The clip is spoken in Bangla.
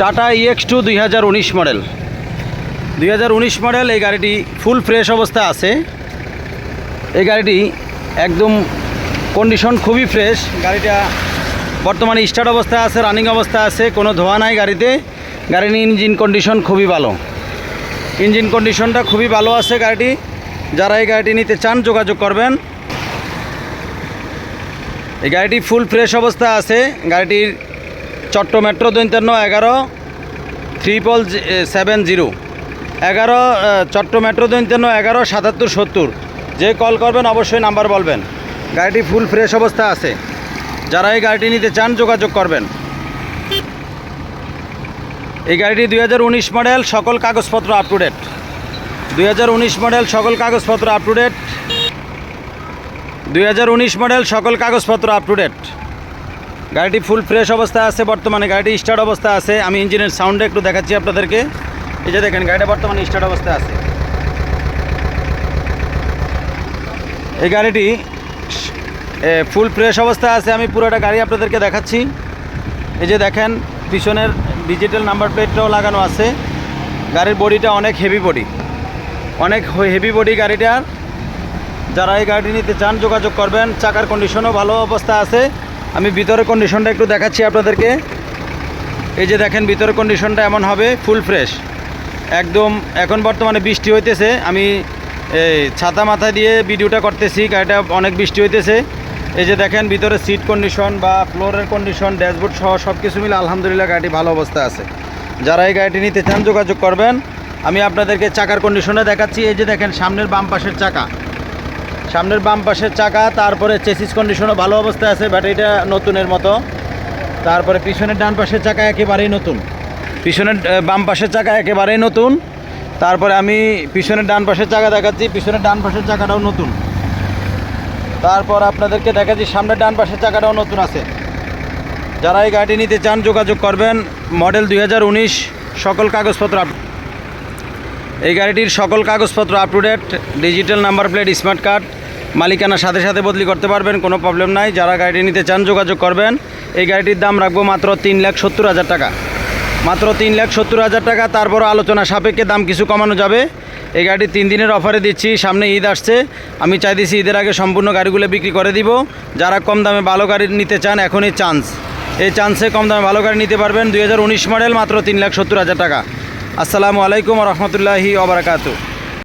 Tata EX two দুই হাজার উনিশ মডেল দুই হাজার উনিশ মডেল এই গাড়িটি ফুল ফ্রেশ অবস্থা আছে। এই গাড়িটি একদম কন্ডিশন খুবই ফ্রেশ গাড়িটা বর্তমানে স্টার্ট অবস্থায় আছে রানিং অবস্থায় আছে, কোনো ধোয়া নাই গাড়িতে। গাড়ির ইঞ্জিন কন্ডিশন খুবই ভালো। ইঞ্জিন কন্ডিশনটা খুবই ভালো আছে গাড়িটি। যারা এই গাড়িটি নিতে চান, যোগাযোগ করবেন। এই গাড়িটি ফুল ফ্রেশ অবস্থায় আছে। গাড়িটির চট্ট মেট্রো দৈন্তান্ন এগারো ট্রিপল সেভেন জিরো এগারো চট্ট মেট্রো দৈন্তান্ন এগারো, সাতাত্তর, সত্তর। যে কল করবেন অবশ্যই নাম্বার বলবেন। গাড়িটি ফুল ফ্রেশ অবস্থা আছে। যারা এই গাড়িটি নিতে চান যোগাযোগ করবেন। এই গাড়িটি দুই হাজার উনিশ মডেল, সকল কাগজপত্র আপ টু ডেট দুই হাজার উনিশ মডেল, সকল কাগজপত্র আপ টু ডেট দুই হাজার উনিশ মডেল, সকল কাগজপত্র আপ টু ডেট গাড়িটি ফুল ফ্রেশ অবস্থা আছে, বর্তমানে গাড়িটি স্টার্ট অবস্থা আছে। আমি ইঞ্জিনের সাউন্ডে একটু দেখাচ্ছি আপনাদেরকে। এই যে দেখেন, গাড়িটা বর্তমানে স্টার্ট অবস্থা আছে। এই গাড়িটি ফুল ফ্রেশ অবস্থা আছে, আমি পুরোটা গাড়ি আপনাদেরকে দেখাচ্ছি। এই যে দেখেন, পিছনের ডিজিটাল নাম্বার প্লেটটাও লাগানো আছে। গাড়ির বডিটা অনেক হেভি বডি অনেক হেভি বডি গাড়িটার। যারা এই গাড়িটি নিতে চান, যোগাযোগ করবেন। চাকার কন্ডিশনও ভালো অবস্থা আছে। আমি ভিতরের কন্ডিশনটা একটু দেখাচ্ছি আপনাদেরকে। এই যে দেখেন, ভিতরের কন্ডিশনটা এমন হবে ফুল ফ্রেশ একদম, এখন বর্তমানে বৃষ্টি হইতেছে। আমি এই ছাতা মাথা দিয়ে ভিডিওটা করতেছি গাড়িটা অনেক বৃষ্টি হইতেছে। এই যে দেখেন, ভিতরে সিট কন্ডিশন বা ফ্লোরের কন্ডিশন ড্যাশবোর্ড সহ সব কিছু মিলে আলহামদুলিল্লাহ গাড়িটি ভালো অবস্থা আছে। যারা এই গাড়িটি নিতে চান, যোগাযোগ করবেন। আমি আপনাদেরকে চাকার কন্ডিশনে দেখাচ্ছি। এই যে দেখেন, সামনের বাম পাশের চাকা। সামনের বাম পাশের চাকা, তারপরে চেসিস কন্ডিশনও ভালো অবস্থায় আছে ব্যাটারিটা নতুনের মতো। তারপরে পিছনের ডান পাশের চাকা একেবারেই নতুন। পিছনের বাম পাশের চাকা একেবারেই নতুন। তারপরে আমি পিছনের ডান পাশের চাকা দেখাচ্ছি, পিছনের ডান পাশের চাকাটাও নতুন। তারপর আপনাদেরকে দেখাচ্ছি, সামনের ডান পাশের চাকাটাও নতুন আছে। যারা এই গাড়িটি নিতে চান, যোগাযোগ করবেন মডেল দুই হাজার উনিশ, সকল কাগজপত্র আপ এই গাড়িটির সকল কাগজপত্র up to date digital number plate smart card মালিকানার সাথে সাথে বদলি করতে পারবেন, কোনো প্রবলেম নাই। যারা গাড়িটি নিতে চান, যোগাযোগ করবেন। এই গাড়িটির দাম রাখব মাত্র তিন লাখ সত্তর হাজার টাকা। মাত্র তিন লাখ সত্তর হাজার টাকা, তারপরও আলোচনা সাপেক্ষে দাম কিছু কমানো যাবে। এই গাড়ি তিন দিনের অফারে দিচ্ছি, সামনে ঈদ আসছে। আমি চাইতেছি ঈদের আগে সম্পূর্ণ গাড়িগুলো বিক্রি করে দিব। যারা কম দামে ভালো গাড়ি নিতে চান, এখনই চান্স এই চান্সে কম দামে ভালো গাড়ি নিতে পারবেন। দুই হাজার উনিশ মডেল মাত্র তিন লাখ সত্তর হাজার টাকা। আসসালামু আলাইকুম রহমতুল্লাহি ওবরাকাতু